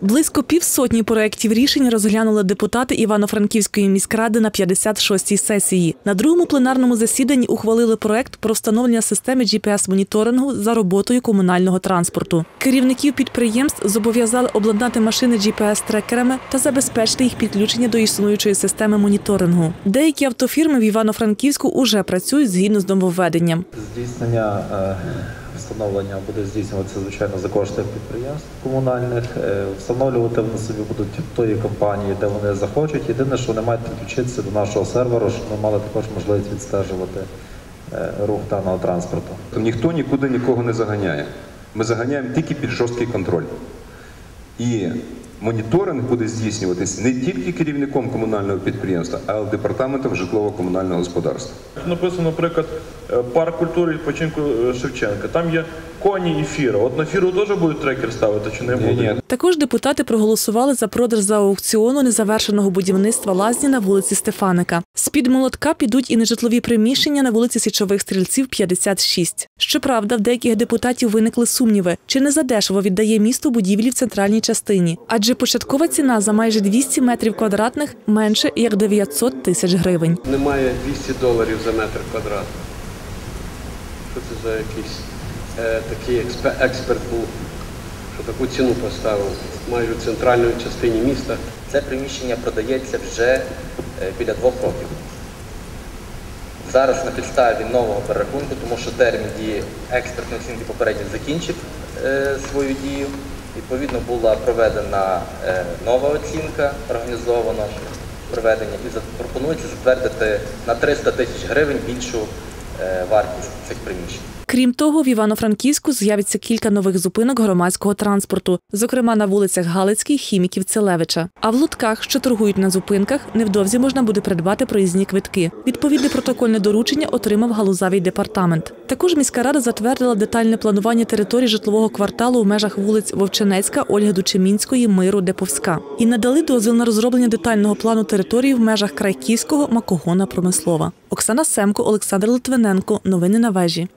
Близько півсотні проєктів рішень розглянули депутати Івано-Франківської міськради на 56-й сесії. На другому пленарному засіданні ухвалили проект про встановлення системи GPS-моніторингу за роботою комунального транспорту. Керівників підприємств зобов'язали обладнати машини GPS-трекерами та забезпечити їх підключення до існуючої системи моніторингу. Деякі автофірми в Івано-Франківську уже працюють згідно з нововведенням. Здійснення е, встановлення буде здійснюватися, звичайно, за кошти підприємств комунальних. Встановлювати вони собі будуть тої компанії, де вони захочуть. Єдине, що вони мають підключитися до нашого серверу, щоб ми мали також можливість відстежувати е, рух даного транспорту. Ніхто нікуди нікого не заганяє. Ми заганяємо тільки під жорсткий контроль. І моніторинг буде здійснюватись не тільки керівником комунального підприємства, а й департаментом житлово-комунального господарства. Написано, наприклад, е, парк культури і відпочинку е, Шевченка. Там є коні і фіра. От на фіру теж будуть трекер ставити чи не Ні, ні, Також депутати проголосували за продаж за аукціону незавершеного будівництва лазні на вулиці Стефаника. З-під молотка підуть і нежитлові приміщення на вулиці Січових стрільців 56. Щоправда, в деяких депутатів виникли сумніви, чи не задешево віддає місто будівлі в центральній частині, адже початкова ціна за майже 200 метрів квадратних менше як 900 тисяч гривень. Немає 200 доларів за метр квадратний. Що це за якийсь е, такий експе- експерт був, що таку ціну поставив майже в центральній частині міста. Це приміщення продається вже е, біля двох років. Зараз на підставі нового перерахунку, тому що термін дії експертної оцінки попередньо закінчив е, свою дію. Відповідно, була проведена е, нова оцінка, організована проведення, і пропонується затвердити на 300 тисяч гривень більшу е, вартість цих приміщень. Крім того, в Івано-Франківську з'явиться кілька нових зупинок громадського транспорту, зокрема на вулицях Галицькій, Хіміків, Целевича. А в лутках, що торгують на зупинках, невдовзі можна буде придбати проїзні квитки. Відповідне протокольне доручення отримав галузавий департамент. Також міська рада затвердила детальне планування території житлового кварталу в межах вулиць Вовчинецька, Ольги Дучемінської, Миру, Деповська. І надали дозвіл на розроблення детального плану території в межах Крайківського, Макогона, Промислова. Оксана Семко, Олександр Литвиненко. Новини на вежі.